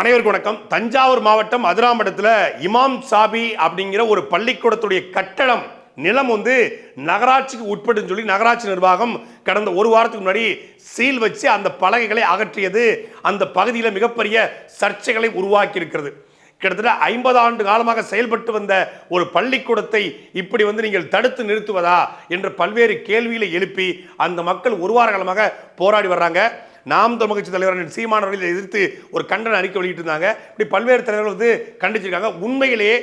அனைவருக்கும் வணக்கம். தஞ்சாவூர் மாவட்டம் அதிராம்பட்டத்தில் இமாம் சாபி அப்படிங்கிற ஒரு பள்ளிக்கூடத்துடைய கட்டடம் நிலம் வந்து நகராட்சிக்கு உட்பட்டுன்னு சொல்லி நகராட்சி நிர்வாகம் கடந்த ஒரு வாரத்துக்கு முன்னாடி சீல் வச்சு அந்த பலகைகளை அகற்றியது. அந்த பகுதியில் மிகப்பெரிய சர்ச்சைகளை உருவாக்கி இருக்கிறது கிட்டத்தட்ட ஐம்பது ஆண்டு காலமாக செயல்பட்டு வந்த ஒரு பள்ளிக்கூடத்தை இப்படி வந்து நீங்கள் தடுத்து நிறுத்துவதா என்ற பல்வேறு கேள்விகளை எழுப்பி அந்த மக்கள் ஒரு வார காலமாக போராடி வர்றாங்க. நாம் தமிழ் கட்சி தலைவர் சீமான் அவர்கள் எதிர்த்து ஒரு கண்டன அறிக்கை வெளியிட்டிருந்தாங்க. இப்படி பல்வேறு தலைவர்கள் வந்து கண்டிச்சிருக்காங்க. உண்மையிலேயே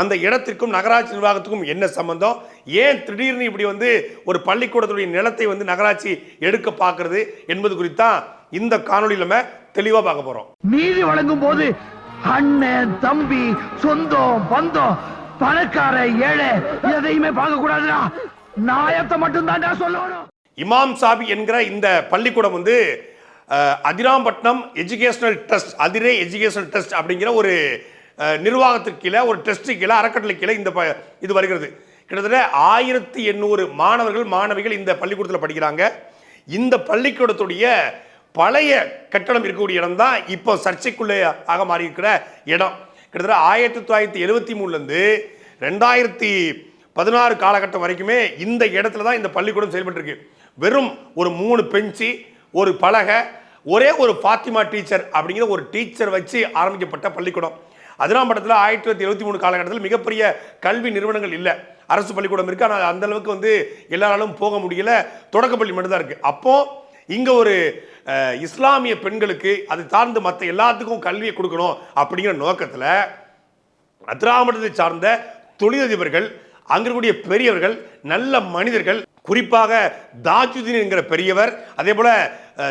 அந்த இடத்திற்கும் நகராட்சி நிர்வாகத்துக்கும் என்ன சம்பந்தம்? ஏன் திடீர்னு இப்படி வந்து ஒரு பள்ளிக்கூடத்துடைய நிலத்தை வந்து நகராட்சி எடுக்க பார்க்கறது என்பது குறித்தான் இந்த காணொலியில் நம்ம தெளிவாக பார்க்க போகிறோம் நீதி வழங்கும் போது அண்ணன் தம்பி சொந்தம் பந்தம் பணக்கார ஏழை எதையுமே பார்க்க கூடாதுடா. நாயத்தை மட்டும் தான்டா சொல்லணும். இமாம் சாபி என்கிற இந்த பள்ளிக்கூடம் வந்து Adirampattinam educational trust Adirai educational trust அப்படிங்கிற ஒரு நிர்வாகத்துக்கு கீழே ஒரு ட்ரஸ்ட்டு கீழே அறக்கட்டளை கீழே இந்த ப- இது வருகிறது. கிட்டத்தட்ட ஆயிரத்தி எண்ணூறு மாணவர்கள் மாணவிகள் இந்த பள்ளிக்கூடத்தில் படிக்கிறாங்க. இந்த பள்ளிக்கூடத்துடைய பழைய கட்டடம் இருக்கக்கூடிய இடம் தான் இப்போ சர்ச்சைக்குள்ளே ஆக மாறி இருக்கிற இடம். கிட்டத்தட்ட ஆயிரத்தி தொள்ளாயிரத்தி எழுபத்தி மூணுலேருந்து ரெண்டாயிரத்தி பதினாறு காலகட்டம் வரைக்குமே இந்த இடத்துல தான் இந்த பள்ளிக்கூடம் செயல்பட்டுருக்கு. வெறும் ஒரு மூணு பெஞ்சு ஒரு பலகை ஒரே ஒரு ஃபாத்திமா டீச்சர் அப்படிங்கிற ஒரு டீச்சர் வச்சு ஆரம்பிக்கப்பட்ட பள்ளிக்கூடம். அதிராம்பட்டத்தில் ஆயிரத்தி தொள்ளாயிரத்தி எழுபத்தி மூணு காலகட்டத்தில் மிகப்பெரிய கல்வி நிறுவனங்கள் இல்லை. அரசு பள்ளிக்கூடம் இருக்குது ஆனால் அந்த அளவுக்கு வந்து எல்லாராலும் போக முடியல. தொடக்கப்பள்ளி மட்டும்தான் இருக்குது அப்போது இங்கே ஒரு இஸ்லாமிய பெண்களுக்கு அது சார்ந்து மற்ற எல்லாத்துக்கும் கல்வியை கொடுக்கணும் அப்படிங்கிற நோக்கத்தில் அத்திராமட்டத்தை சார்ந்த தொழிலதிபர்கள் அங்கிருக்கக்கூடிய பெரியவர்கள் நல்ல மனிதர்கள் குறிப்பாக தாஜுதீன் என்கிற பெரியவர் அதே போல்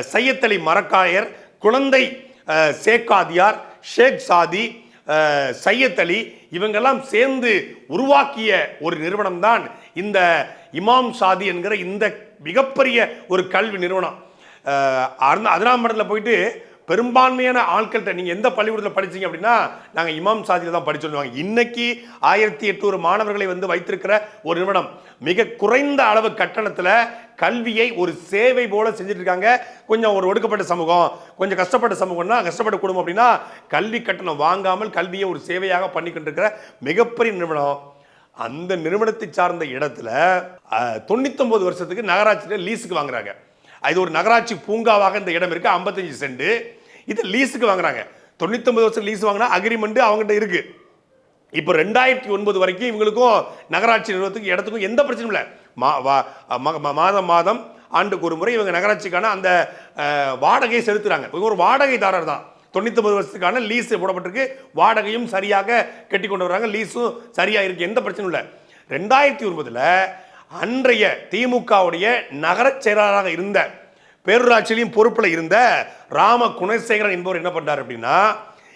சையத்தலி சையத் மரக்காயர் குழந்தை சேக்காதியார் ஷேக் சாதி சையத் அலி இவங்கெல்லாம் சேர்ந்து உருவாக்கிய ஒரு நிறுவனம் தான் இந்த இமாம் சாதி என்கிற இந்த மிகப்பெரிய ஒரு கல்வி நிறுவனம். அஹ், அந்த போயிட்டு பெரும்பான்மையான ஆட்கள்கிட்ட நீங்கள் எந்த பள்ளிக்கூடத்தில் படிச்சீங்க அப்படின்னா நாங்கள் இமாம் சாதியில் தான் படிச்சு சொல்லுவாங்க. இன்னைக்கு ஆயிரத்தி எட்நூறு மாணவர்களை வந்து வைத்திருக்கிற ஒரு நிறுவனம். மிக குறைந்த அளவு கட்டணத்தில் கல்வியை ஒரு சேவை போல செஞ்சுட்டு இருக்காங்க கொஞ்சம் ஒரு ஒடுக்கப்பட்ட சமூகம் கொஞ்சம் கஷ்டப்பட்ட சமூகம்னா கஷ்டப்பட்ட குடும்பம் அப்படின்னா கல்வி கட்டணம் வாங்காமல் கல்வியை ஒரு சேவையாக பண்ணிக்கிட்டு இருக்கிற மிகப்பெரிய நிறுவனம். அந்த நிறுவனத்தை சார்ந்த இடத்துல அஹ், 99 வருஷத்துக்கு நகராட்சியில் லீஸுக்கு வாங்குறாங்க. இது ஒரு நகராட்சி பூங்காவாக இந்த இடம் இருக்குது ஐம்பத்தஞ்சு சென்ட். இது லீஸுக்கு வாங்குறாங்க. 99 வருஷம் லீஸ் வாங்கினா அக்ரிமெண்ட் அவங்ககிட்ட இருக்குது இப்போ ரெண்டாயிரத்தி ஒன்பது வரைக்கும் இவங்களுக்கும் நகராட்சி நிறுவனத்துக்கு இடத்துக்கும் எந்த பிரச்சனையும் இல்லை. மா வா- மாதம் மாதம் ஆண்டுக்கு ஒரு முறை இவங்க நகராட்சிக்கான அந்த வாடகையை செலுத்துறாங்க. இவங்க ஒரு வாடகைதாரர் தான். தொண்ணூத்தொம்பது வருஷத்துக்கான லீஸ் போடப்பட்டிருக்கு. வாடகையும் சரியாக கட்டி கொண்டு வர்றாங்க லீஸும் சரியாக இருக்குது எந்த பிரச்சனையும் இல்லை. ரெண்டாயிரத்தி ஒன்பதில் அன்றைய திமுகவுடைய நகரச் செயலாளராக இருந்த பேரூராட்சியிலையும் பொறுப்பில் இருந்த ராம குணசேகரன் என்பவர் என்ன பண்ணார் அப்படின்னா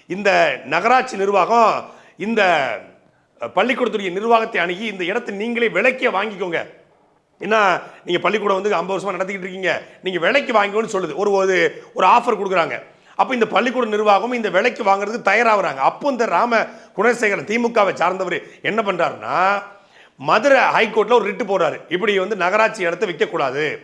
இந்த நகராட்சி நிர்வாகம் இந்த பள்ளிக்கூடத்துடைய நிர்வாகத்தை அணுகி இந்த இடத்தை நீங்களே விலைக்கே வாங்கிக்கோங்க. ஏன்னா நீங்கள் பள்ளிக்கூடம் வந்து ஐம்பது வருஷமாக நடத்திக்கிட்டு இருக்கீங்க. நீங்கள் விலைக்கு வாங்கிக்கோன்னு சொல்லுது. ஒரு ஒரு ஒரு ஆஃபர் கொடுக்குறாங்க. அப்போ இந்த பள்ளிக்கூட நிர்வாகம் இந்த விலைக்கு வாங்குறதுக்கு தயாராகிறாங்க. அப்போ இந்த ராம குணசேகரன் திமுகவை சார்ந்தவர் என்ன பண்ணுறாருன்னா மதுரை ஹைகோர்ட்டில் ஒரு ரிட்டு போடுறாரு இப்படி வந்து நகராட்சி இடத்த விற்கக்கூடாது.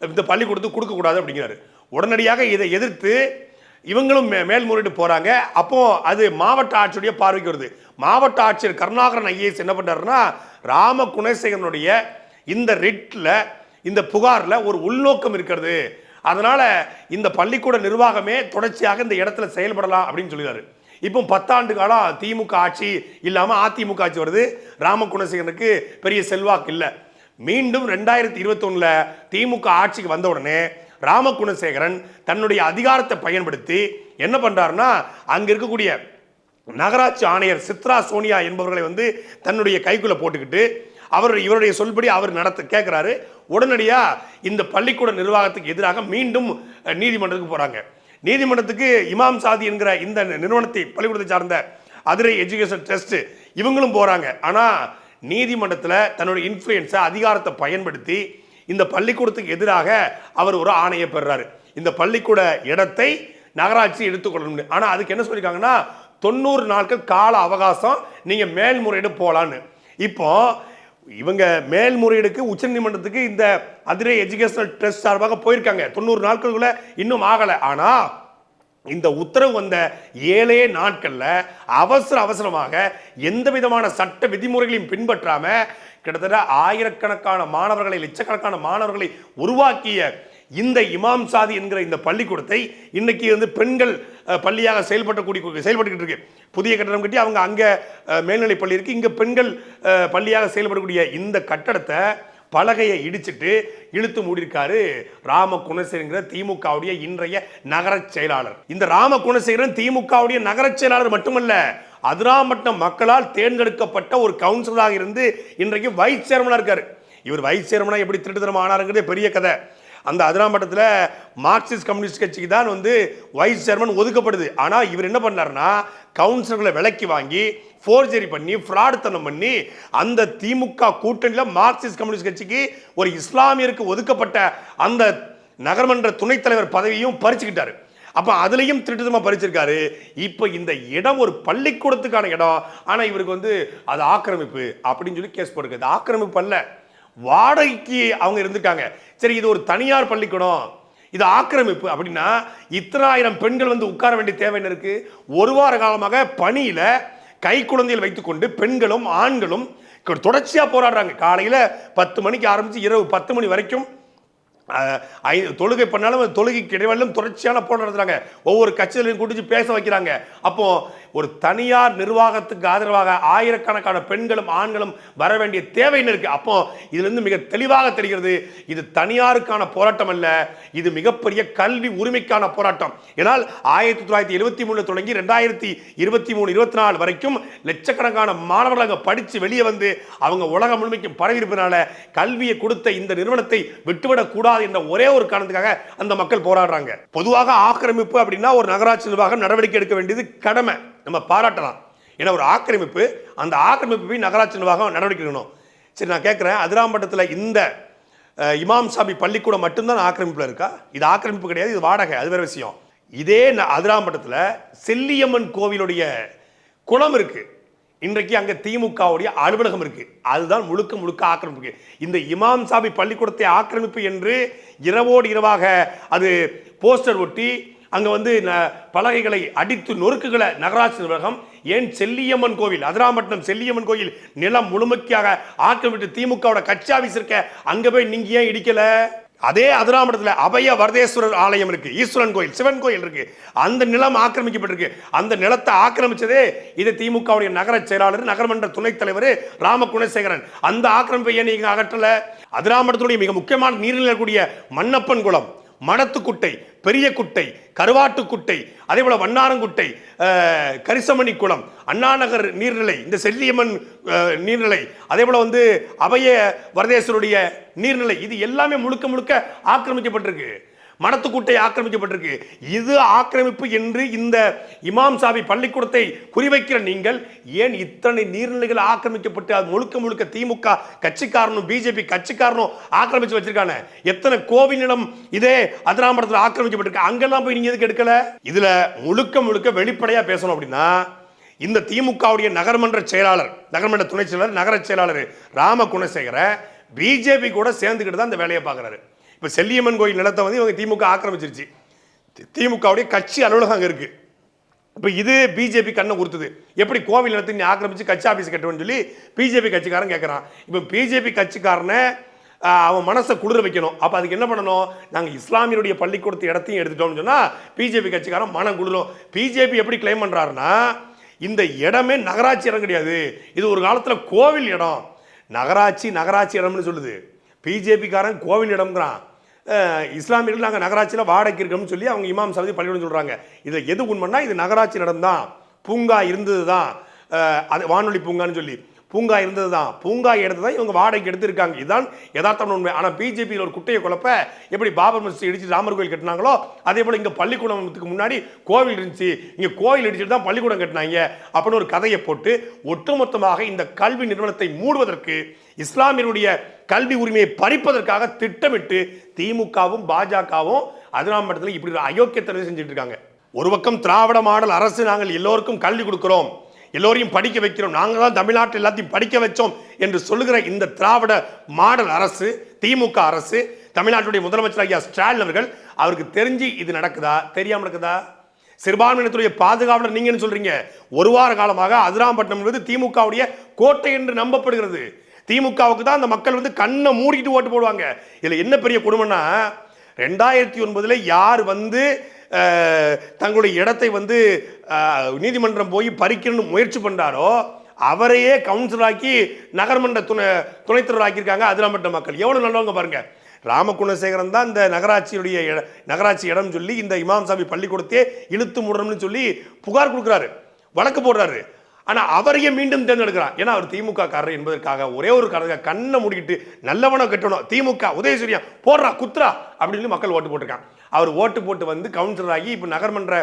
இந்த பள்ளிக்கூடத்துக்கு கொடுக்கக்கூடாது அப்படிங்கிறாரு. உடனடியாக இதை எதிர்த்து இவங்களும் மே- மேல்முறையீடு போகிறாங்க அப்போ அது மாவட்ட ஆட்சியுடைய பார்வைக்கு வருது. மாவட்ட ஆட்சியர் கருணாகரன் ஐஏஎஸ் என்ன பண்ணுறாருன்னா ராம குணசேகரனுடைய இந்த ரிட்டில் இந்த புகாரில் ஒரு உள்நோக்கம் இருக்கிறது. அதனால் இந்த பள்ளிக்கூட நிர்வாகமே தொடர்ச்சியாக இந்த இடத்துல செயல்படலாம் அப்படின்னு சொல்லிடுறாரு இப்போ பத்தாண்டு காலம் திமுக ஆட்சி இல்லாமல் அதிமுக ஆட்சி வருது. ராமகுணசேகரனுக்கு பெரிய செல்வாக்கு இல்லை. மீண்டும் ரெண்டாயிரத்தி இருபத்தொன்னில் திமுக ஆட்சிக்கு வந்த உடனே ராம குணசேகரன் தன்னுடைய அதிகாரத்தை பயன்படுத்தி என்ன பண்ணுறாருன்னா அங்கே இருக்கக்கூடிய நகராட்சி ஆணையர் சித்ரா சோனியா என்பவர்களை வந்து தன்னுடைய கைக்குள்ளே போட்டுக்கிட்டு அவர் இவருடைய சொல்படி அவர் நடத்த கேட்குறாரு உடனடியாக இந்த பள்ளிக்கூட நிர்வாகத்துக்கு எதிராக மீண்டும் நீதிமன்றத்துக்கு போகிறாங்க நீதிமன்றத்துக்கு இமாம் சாதி என்கிற இந்த நிறுவனத்தை பள்ளிக்கூடத்தை சார்ந்த அதிரை எஜுகேஷன் ட்ரஸ்ட் இவங்களும் போகிறாங்க ஆனால் நீதிமன்றத்தில் தன்னுடைய இன்ஃப்ளூயன்ஸை அதிகாரத்தை பயன்படுத்தி இந்த பள்ளிக்கூடத்துக்கு எதிராக அவர் ஒரு ஆணையை பெறுறாரு இந்த பள்ளிக்கூட இடத்தை நகராட்சி எடுத்துக்கொள்ளணும். ஆனால் அதுக்கு என்ன சொல்லியிருக்காங்கன்னா தொண்ணூறு நாட்கள் கால அவகாசம் நீங்கள் மேல்முறையீடு போகலான்னு இப்போ இவங்க மேல்முறையீடுக்கு உச்சநீதிமன்றத்துக்கு இந்த அதிரை எஜுகேஷனல் ட்ரஸ்ட் சார்பாக போயிருக்காங்க. தொண்ணூறு நாட்களுக்குள்ள இன்னும் ஆகலை. ஆனால் இந்த உத்தரவு வந்த ஏழே நாட்களில் அவசர அவசரமாக எந்த விதமான சட்ட விதிமுறைகளையும் பின்பற்றாமல் கிட்டத்தட்ட ஆயிரக்கணக்கான மாணவர்களை லட்சக்கணக்கான மாணவர்களை உருவாக்கிய இந்த இமாம் சாதி என்கிற இந்த பள்ளிக்கூடத்தை இன்னைக்கு வந்து பெண்கள் பள்ளியாக செயல்படக்கூடிய செயல்பட்டுக்கிட்டு இருக்கு. புதிய கட்டடம் கட்டி அவங்க அங்கே மேல்நிலை பள்ளி இருக்கு. இங்கே பெண்கள் பள்ளியாக செயல்படக்கூடிய இந்த கட்டடத்தை பலகையை இடிச்சிட்டு இழுத்து மூடியிருக்காரு ராம குணசேகரங்கிற திமுகவுடைய இன்றைய நகர செயலாளர். இந்த ராம குணசேகரன் திமுகவுடைய நகர செயலாளர் மட்டுமல்ல அதிராமட்டம் மக்களால் தேர்ந்தெடுக்கப்பட்ட ஒரு கவுன்சிலராக இருந்து இன்றைக்கு வைஸ் சேர்மனாக இருக்காரு. இவர் வைஸ் சேர்மனாக எப்படி திருட்டுத்தனம் ஆனாருங்கிறதே பெரிய கதை. அந்த அதிராம்பட்டத்தில் மார்க்சிஸ்ட் கம்யூனிஸ்ட் கட்சிக்கு தான் வந்து வைஸ் சேர்மன் ஒதுக்கப்படுது. ஆனால் இவர் என்ன பண்ணாருன்னா கவுன்சிலர்களை விலக்கி வாங்கி ஃபோர்ஜரி பண்ணி ஃப்ராடுத்தனம் பண்ணி அந்த திமுக கூட்டணியில் மார்க்சிஸ்ட் கம்யூனிஸ்ட் கட்சிக்கு ஒரு இஸ்லாமியருக்கு ஒதுக்கப்பட்ட அந்த நகர்மன்ற துணைத் தலைவர் பதவியும் பறிச்சுக்கிட்டாரு. அப்போ அதுலேயும் திருட்டுதமாக பறிச்சிருக்காரு. இப்போ இந்த இடம் ஒரு பள்ளிக்கூடத்துக்கான இடம். ஆனால் இவருக்கு வந்து அது ஆக்கிரமிப்பு அப்படின்னு சொல்லி கேஸ் போட்டுருக்கு. ஆக்கிரமிப்பு அல்ல. வாடகைக்கு அவங்க இருந்திருக்காங்க சரி இது ஒரு தனியார் பள்ளிக்கூடம். இது ஆக்கிரமிப்பு. அப்படின்னா இத்தனாயிரம் பெண்கள் வந்து உட்கார வேண்டிய தேவை என்ன இருக்கு? ஒரு வார காலமாக பணியில கை குழந்தைகள் வைத்துக்கொண்டு பெண்களும் ஆண்களும் தொடர்ச்சியா போராடுறாங்க. காலையில பத்து மணிக்கு ஆரம்பிச்சு இரவு பத்து மணி வரைக்கும் ஐ- தொழுகை பண்ணாலும் தொழுகைக்கு இடைவெளியும் தொடர்ச்சியான போராடுறாங்க ஒவ்வொரு கட்சிகளையும் கூட்டிச்சு பேச வைக்கிறாங்க. அப்போ ஒரு தனியார் நிர்வாகத்துக்கு ஆதரவாக ஆயிரக்கணக்கான பெண்களும் ஆண்களும் வர வேண்டிய தேவைன்னு இருக்குது இருக்கு. அப்போ இதுலேருந்து மிக தெளிவாக தெரிகிறது இது தனியாருக்கான போராட்டம் அல்ல இது மிகப்பெரிய கல்வி உரிமைக்கான போராட்டம். ஏனால் ஆயிரத்தி தொள்ளாயிரத்தி எழுபத்தி மூணு தொடங்கி ரெண்டாயிரத்தி இருபத்தி மூணு இருபத்தி நாலு வரைக்கும் லட்சக்கணக்கான மாணவர்கள் அங்கே படித்து வெளியே வந்து அவங்க உலகம் முழுமைக்கும் பரவி இருப்பதனால கல்வியை கொடுத்த இந்த நிறுவனத்தை விட்டுவிடக்கூடாது என்ற ஒரே ஒரு காரணத்துக்காக அந்த மக்கள் போராடுறாங்க. பொதுவாக ஆக்கிரமிப்பு அப்படின்னா ஒரு நகராட்சி நிர்வாகம் நடவடிக்கை எடுக்க வேண்டியது கடமை. நம்ம பாராட்டலாம். ஏன்னா ஒரு ஆக்கிரமிப்பு அந்த ஆக்கிரமிப்பு போய் நகராட்சி நிர்வாகம் நடவடிக்கை எடுக்கணும். சரி நான் கேட்குறேன் அதிராம்பட்டத்தில் இந்த இமாம் சாபி பள்ளிக்கூடம் மட்டும்தான் ஆக்கிரமிப்பில் இருக்கா? இது ஆக்கிரமிப்பு கிடையாது இது வாடகை. அது வேறு விஷயம். இதே அதிராம்பட்டத்தில் செல்லியம்மன் கோவிலுடைய குளம் இருக்குது இன்றைக்கு அங்கே திமுகவுடைய அலுவலகம் இருக்குது அதுதான் முழுக்க முழுக்க ஆக்கிரமிப்பு இந்த இமாம் சாபி பள்ளிக்கூடத்தை ஆக்கிரமிப்பு என்று இரவோடு இரவாக அது போஸ்டர் ஒட்டி அங்கே வந்து ந- பலகைகளை அடித்து நொறுக்குகளை நகராட்சி நிர்வாகம் ஏன் செல்லியம்மன் கோவில் அதிராமட்டம் செல்லியம்மன் கோயில் நிலம் முழுமைக்காக ஆக்கிரமிட்டு திமுகவோட கட்சி ஆஃபீஸ் இருக்க அங்கே போய் நீங்க ஏன் இடிக்கல? அதே அதிராமடத்தில் அபய வரதேஸ்வரர் ஆலயம் இருக்கு ஈஸ்வரன் கோயில் சிவன் கோயில் இருக்கு. அந்த நிலம் ஆக்கிரமிக்கப்பட்டிருக்கு. அந்த நிலத்தை ஆக்கிரமிச்சதே இது திமுகவுடைய நகர செயலாளர் நகரமன்ற துணைத் தலைவர் ராம குணசேகரன். அந்த ஆக்கிரமிப்பை ஏன் நீங்க அகற்றல? அதிராமடத்துடைய மிக முக்கியமான நீரில் கூடிய மன்னப்பன் குளம். மடத்துக்குட்டை பெரிய குட்டை கருவாட்டுக்குட்டை அதே போல் வண்ணாரங்குட்டை கரிசமணி குளம் அண்ணாநகர் நீர்நிலை இந்த செல்லியம்மன் நீர்நிலை அதே போல் வந்து அபய வரதேசருடைய நீர்நிலை இது எல்லாமே முழுக்க முழுக்க ஆக்கிரமிக்கப்பட்டிருக்கு. மடத்துக்குட்டை ஆக்கிரமிக்கப்பட்டிருக்கு. இது ஆக்கிரமிப்பு என்று இந்த இமாம் சாபி பள்ளிக்கூடத்தை குறிவைக்கிற நீங்கள் ஏன் இத்தனை நீர்நிலைகள் ஆக்கிரமிக்கப்பட்டு அது முழுக்க முழுக்க திமுக கட்சிக்காரனும் பிஜேபி கட்சிக்காரனும் ஆக்கிரமிச்சு வச்சிருக்காங்க. எத்தனை கோவில் நிலம் இதே அதிராமடத்தில் ஆக்கிரமிக்கப்பட்டிருக்கு. அங்கெல்லாம் போய் நீங்க எதுக்கு எடுக்கல? இதுல முழுக்க முழுக்க வெளிப்படையா பேசணும் அப்படின்னா இந்த திமுகவுடைய நகர்மன்ற செயலாளர் நகர்மன்ற துணை செயலாளர் நகர செயலாளர் ராம குணசேகர பிஜேபி கூட சேர்ந்துக்கிட்டு தான் இந்த வேலையை பார்க்குறாரு. இப்போ செல்லியம்மன் கோயில் நிலத்தை வந்து இவங்க திமுக ஆக்கிரமிச்சிருச்சு. திமுகவுடைய கட்சி அலுவலகம் அங்கே இருக்கு. இப்போ இது பிஜேபி கண்ணை கொடுத்தது எப்படி கோவில் நிலத்தை நீ ஆக்கிரமிச்சு கட்சி ஆஃபீஸ் கட்டுவேன்னு சொல்லி பிஜேபி கட்சிக்காரன் கேட்குறான் இப்போ பிஜேபி கட்சிக்காரனை அவன் மனசை குளிர வைக்கணும். அப்போ அதுக்கு என்ன பண்ணணும்? நாங்கள் இஸ்லாமியருடைய பள்ளிக்கூடத்து இடத்தையும் எடுத்துட்டோம்னு சொன்னால் பிஜேபி கட்சிக்காரன் மனம் குளிரும். பிஜேபி எப்படி கிளைம் பண்ணுறாருன்னா இந்த இடமே நகராட்சி இடம் கிடையாது. இது ஒரு காலத்தில் கோவில் இடம். நகராட்சி நகராட்சி இடம்னு சொல்லுது. பிஜேபிக்காரன் கோவில் இடம்ங்கிறான் இஸ்லாமியர்கள் நாங்கள் நகராட்சியில் வாடகைக்கு இருக்கோம்னு சொல்லி அவங்க இமாம் சவுதி பள்ளிக்கூடம் சொல்கிறாங்க இதில் எது உண்மைன்னா இது நகராட்சி இடம் தான் பூங்கா இருந்தது தான் அது வானொலி பூங்கான்னு சொல்லி. பூங்கா இருந்தது தான் பூங்கா எடுத்து தான் இவங்க வாடகைக்கு எடுத்திருக்காங்க. இதுதான் யதார்த்தம் உண்மை. ஆனால் பிஜேபியில் ஒரு குட்டையை குழப்ப எப்படி பாபர் மஸ்ஜித் இடிச்சு ராமர் கோயில் கட்டினாங்களோ அதே போல் இங்கே பள்ளிக்கூடத்துக்கு முன்னாடி கோவில் இருந்துச்சு. இங்கே கோவில் இடிச்சுட்டு தான் பள்ளிக்கூடம் கட்டினாங்க. அப்படின்னு ஒரு கதையை போட்டு ஒட்டுமொத்தமாக இந்த கல்வி நிறுவனத்தை மூடுவதற்கு இஸ்லாமியனுடைய கல்வி உரிமையை பறிப்பதற்காக திட்டமிட்டு திமுகவும் பாஜகவும் அதிராம்பட்டத்தில் இப்படி ஒரு அயோக்கியத்தனத்தை செஞ்சுட்டு இருக்காங்க. ஒரு பக்கம் திராவிட மாடல் அரசு நாங்கள் எல்லோருக்கும் கல்வி கொடுக்கிறோம் எல்லோரையும் படிக்க வைக்கிறோம் நாங்கள் தான் தமிழ்நாட்டில் எல்லாத்தையும் படிக்க வச்சோம் என்று சொல்லுகிற இந்த திராவிட மாடல் அரசு திமுக அரசு தமிழ்நாட்டுடைய முதலமைச்சர் ஐயா ஸ்டாலின் அவர்கள் அவருக்கு தெரிஞ்சு இது நடக்குதா தெரியாமல் நடக்குதா? சிறுபான்மையினத்துடைய பாதுகாவலர் நீங்கன்னு சொல்றீங்க. ஒரு வார காலமாக அதிராம்பட்டினம் என்பது திமுகவுடைய கோட்டை என்று நம்பப்படுகிறது. திமுகவுக்கு தான் அந்த மக்கள் வந்து கண்ணை மூடிட்டு ஓட்டு போடுவாங்க. இதில் என்ன பெரிய கொடுமைன்னா ரெண்டாயிரத்தி ஒன்பதில் யார் வந்து தங்களுடைய இடத்தை வந்து நீதிமன்றம் போய் பறிக்கணும்னு முயற்சி பண்ணாரோ அவரையே கவுன்சிலராக்கி நகர்மன்ற துணை துணைத்தலைவர் ஆக்கியிருக்காங்க அதிராம்பட்ட மக்கள். எவ்வளோ நல்லவங்க பாருங்கள் ராமகுணசேகரன் தான் இந்த நகராட்சியுடைய நகராட்சி இடம் சொல்லி இந்த இமாம் சாமி பள்ளிக்கூடத்தையே இழுத்து முடணும்னு சொல்லி புகார் கொடுக்குறாரு. வழக்கு போடுறாரு. ஆனால் அவரையே மீண்டும் தேர்ந்தெடுக்கிறான் ஏன்னா அவர் திமுக காரர் என்பதற்காக ஒரே ஒரு காரணம் கண்ணை மூடிக்கிட்டு நல்லவனை கட்டணும் திமுக உதயசூரியா போடுறா குத்துறா அப்படின்னு மக்கள் ஓட்டு போட்டிருக்காங்க. அவர் ஓட்டு போட்டு வந்து கவுன்சிலர் ஆகி இப்போ நகர்மன்ற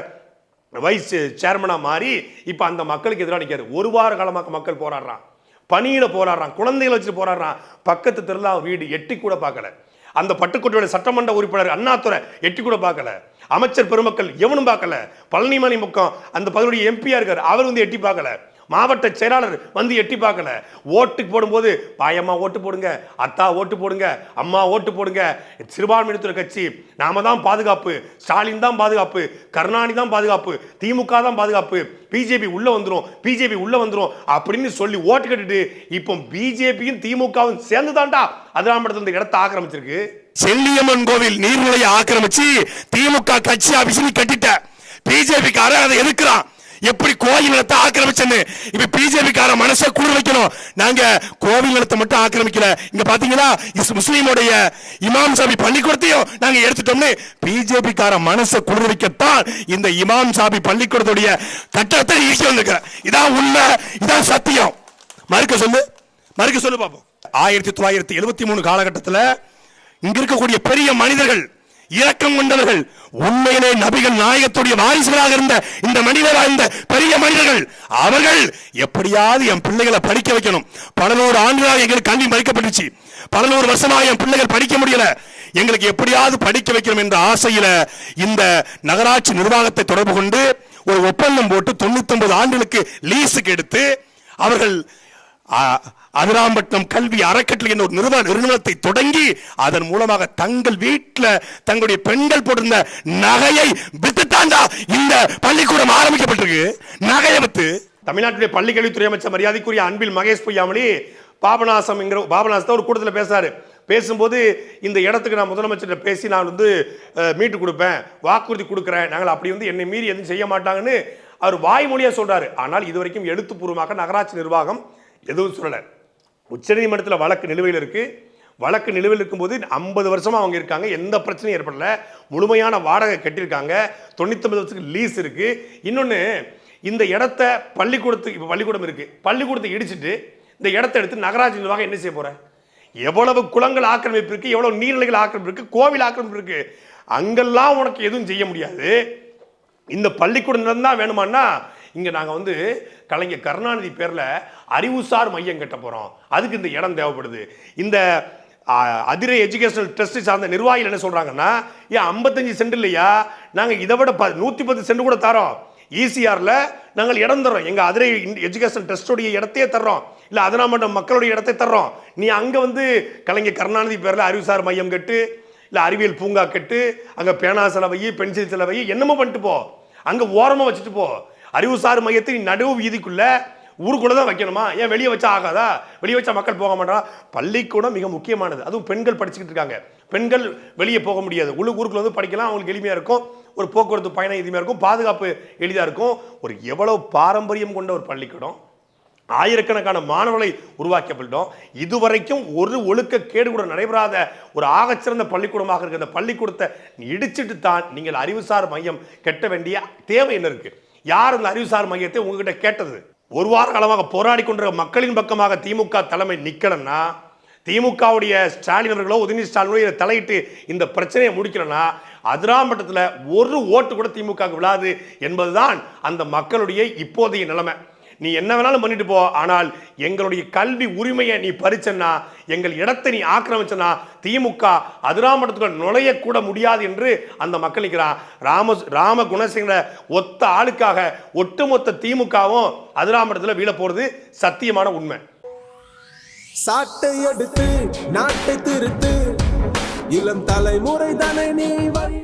வைஸ் சேர்மனாக மாறி இப்போ அந்த மக்களுக்கு எதிராக நிற்கிறார் ஒரு வார காலமாக மக்கள் போராடுறான். பணியில் போராடுறான். குழந்தைகளை வச்சு போராடுறான். பக்கத்து திருவிழா வீடு எட்டி கூட பார்க்கல. அந்த பட்டுக்கோட்டையோட சட்டமன்ற உறுப்பினர் அண்ணாத்துறை எட்டி கூட பார்க்கல. அமைச்சர் பெருமக்கள் எவனும் பார்க்கல. பழனிமணி முக்கம் அந்த பகுதியுடைய எம்பியாக இருக்கார். அவர் வந்து எட்டி பார்க்கல. மாவட்ட செயலாளர் வந்து எட்டி பார்க்கல. ஓட்டுக்கு போடும்போது பாயம்மா ஓட்டு போடுங்க. அத்தா ஓட்டு போடுங்க. அம்மா ஓட்டு போடுங்க. சிறுபான்மையினத்துறை கட்சி நாம தான் பாதுகாப்பு. ஸ்டாலின் தான் பாதுகாப்பு. கருணாநிதி தான் பாதுகாப்பு. திமுக தான் பாதுகாப்பு. பிஜேபி உள்ள வந்துடும் பிஜேபி உள்ள வந்துடும் அப்படின்னு சொல்லி ஓட்டு கட்டிட்டு இப்போ பிஜேபியும் திமுகவும் சேர்ந்து தான்டா அதிராமடத்துல இந்த இடத்தை ஆக்கிரமிச்சிருக்கு. செல்லியம்மன் கோவில் நீர்நிலையை ஆக்கிரமிச்சு திமுக கட்சி ஆபீஸ் கட்டிட்ட. பிஜேபி அதை எதுக்குறான் எப்படி கோயில் நிலத்தை ஆக்கிரமிச்சேன்னு? இப்ப பிஜேபிக்கார மனசை கூற வைக்கணும். நாங்க கோவில் நிலத்தை மட்டும் ஆக்கிரமிக்கல. இங்க பாத்தீங்களா? இஸ் முஸ்லீமுடைய இமாம் சாபி பள்ளிக்கூடத்தையும் நாங்க எடுத்துட்டோம்னு பிஜேபிக்கார மனசை குளிர வைக்கத்தான் இந்த இமாம் சாபி பள்ளிக்கூடத்துடைய கட்டத்தை ஈசி வந்திருக்கிறேன் இதான் உண்மை இதான் சத்தியம். மறுக்க சொல்லு. மறுக்க சொல்லு பாப்போம். ஆயிரத்தி தொள்ளாயிரத்தி எழுபத்தி மூணு காலகட்டத்தில் இங்க இருக்கக்கூடிய பெரிய மனிதர்கள் இரக்கம் கொண்டவர்கள் உண்மையிலே நபிகள் நாயகத்துடைய வாரிசுகளாக இருந்த இந்த மனிதராக இருந்த பெரிய மனிதர்கள் அவர்கள் எப்படியாவது என் பிள்ளைகளை படிக்க வைக்கணும். பல நூறு ஆண்டுகளாக எங்களுக்கு கல்வி மறுக்கப்பட்டுச்சு. பல நூறு வருஷமாக என் பிள்ளைகள் படிக்க முடியல. எங்களுக்கு எப்படியாவது படிக்க வைக்கணும் என்ற ஆசையில இந்த நகராட்சி நிர்வாகத்தை தொடர்பு கொண்டு ஒரு ஒப்பந்தம் போட்டு தொண்ணூத்தி ஒன்பது ஆண்டுகளுக்கு லீஸுக்கு எடுத்து அவர்கள் அதிராம்பட்டினம் கல்வி அறக்கட்டளை என்ற ஒரு நிறுவன நிறுவனத்தை தொடங்கி அதன் மூலமாக தங்கள் வீட்டில் தங்களுடைய பெண்கள் போட்டிருந்த நகையை வித்துத்தாண்டா இந்த பள்ளிக்கூடம் ஆரம்பிக்கப்பட்டிருக்கு. நகையை வித்து. தமிழ்நாட்டுடைய பள்ளிக்கல்வித்துறை அமைச்சர் மரியாதைக்குரிய அன்பில் மகேஷ் பொய்யாமணி பாபநாசம் என்கிற பாபநாசத்தை ஒரு கூட்டத்தில் பேசுறாரு. பேசும்போது இந்த இடத்துக்கு நான் முதலமைச்சர்கிட்ட பேசி நான் வந்து மீட்டு கொடுப்பேன் வாக்குறுதி கொடுக்குறேன். நாங்கள் அப்படி வந்து என்னை மீறி எதுவும் செய்ய மாட்டாங்கன்னு அவர் வாய்மொழியாக சொல்கிறாரு ஆனால் இதுவரைக்கும் எழுத்துப்பூர்வமாக நகராட்சி நிர்வாகம் எதுவும் சொல்லலை. உச்சநீதிமன்றத்தில் வழக்கு நிலுவையில் இருக்குது வழக்கு நிலுவையில் இருக்கும்போது ஐம்பது வருஷமாக அவங்க இருக்காங்க. எந்த பிரச்சனையும் ஏற்படல. முழுமையான வாடகை கட்டியிருக்காங்க. தொண்ணூத்தொம்பது வருஷத்துக்கு லீஸ் இருக்குது இன்னொன்று இந்த இடத்த பள்ளிக்கூடத்துக்கு இப்போ பள்ளிக்கூடம் இருக்குது பள்ளிக்கூடத்தை இடிச்சிட்டு இந்த இடத்த எடுத்து நகராட்சி நிர்வாகம் என்ன செய்ய போகிறேன் எவ்வளவு குளங்கள் ஆக்கிரமிப்பு இருக்குது எவ்வளோ நீர்நிலைகள் ஆக்கிரமிப்பு இருக்குது கோவில் ஆக்கிரமிப்பு இருக்குது அங்கெல்லாம் உனக்கு எதுவும் செய்ய முடியாது. இந்த பள்ளிக்கூடம் தான் வேணுமான்னா இங்கே நாங்கள் வந்து கலைஞர் கருணாநிதி பேரில் அறிவுசார் மையம் கட்ட போகிறோம் அதுக்கு இந்த இடம் தேவைப்படுது. இந்த அதிரை எஜுகேஷனல் ட்ரஸ்ட் சார்ந்த நிர்வாகிகள் என்ன சொல்கிறாங்கன்னா ஏன் ஐம்பத்தஞ்சு சென்ட் இல்லையா? நாங்கள் இதை விட ப நூற்றி பத்து சென்ட் கூட தரோம். ஈசிஆரில் நாங்கள் இடம் தர்றோம். எங்கள் அதிரை எஜுகேஷன் ட்ரஸ்டோடைய இடத்தையே தர்றோம். இல்ல அதனாமட்டம் மக்களுடைய இடத்தை தர்றோம். நீ அங்கே வந்து கலைஞர் கருணாநிதி பேரில் அறிவுசார் மையம் கட்டு இல்லை அறிவியல் பூங்கா கட்டு அங்கே பேனா செலவை பென்சில் செலவை என்னமோ பண்ணிட்டு போ. அங்கே ஓரமாக வச்சுட்டு போ. அறிவுசார் மையத்தை நடுவு வீதிக்குள்ள ஊருக்குள்ளே தான் வைக்கணுமா? ஏன் வெளியே வச்சா ஆகாதா? வெளியே வச்சா மக்கள் போக மாட்டாங்க பள்ளிக்கூடம் மிக முக்கியமானது. அதுவும் பெண்கள் படிச்சுக்கிட்டு இருக்காங்க. பெண்கள் வெளியே போக முடியாது. உள்ள ஊருக்குள்ள வந்து படிக்கலாம். அவங்களுக்கு எளிமையாக இருக்கும். ஒரு போக்குவரத்து பயணம் எதுவுமே இருக்கும். பாதுகாப்பு எளிதாக இருக்கும். ஒரு எவ்வளோ பாரம்பரியம் கொண்ட ஒரு பள்ளிக்கூடம். ஆயிரக்கணக்கான மாணவர்களை உருவாக்கப்பட்டோம் இதுவரைக்கும் ஒரு ஒழுக்க கேடு கூட நடைபெறாத ஒரு ஆகச்சிறந்த பள்ளிக்கூடமாக இருக்கிற இந்த பள்ளிக்கூடத்தை இடிச்சிட்டு தான் நீங்கள் அறிவுசார் மையம் கெட்ட வேண்டிய தேவை என்ன இருக்குது யார் இந்த அறிவுசார் மையத்தை உங்ககிட்ட கேட்டது? ஒரு வார காலமாக போராடி கொண்டிருக்க மக்களின் பக்கமாக திமுக தலைமை நிக்கணும்னா திமுகவுடைய ஸ்டாலின் அவர்களோ உதயநிதி ஸ்டாலினோ இதை தலையிட்டு இந்த பிரச்சனையை முடிக்கலன்னா அதிராம்பட்டத்தில் ஒரு ஓட்டு கூட திமுக விழாது என்பதுதான் அந்த மக்களுடைய இப்போதைய நிலைமை. நீ என்ன வேணாலும் பண்ணிட்டு போ. ஆனால் எங்களுடைய கல்வி உரிமையை நீ பறிச்சன்னா எங்கள் இடத்தை நீ ஆக்கிரமிச்சனா திமுக அதிராமட்டத்துக்குள்ள நுழையக்கூட முடியாது என்று அந்த மக்கள் நிற்கிறான் ராம ராம குணசிங்கர ஒத்த ஆளுக்காக ஒட்டுமொத்த திமுகவும் அதிராமட்டத்தில் வீழ போறது சத்தியமான உண்மை. சாட்டை எடுத்து நாட்டை திருத்து இளம் தலைமுறை தானே நீ வழி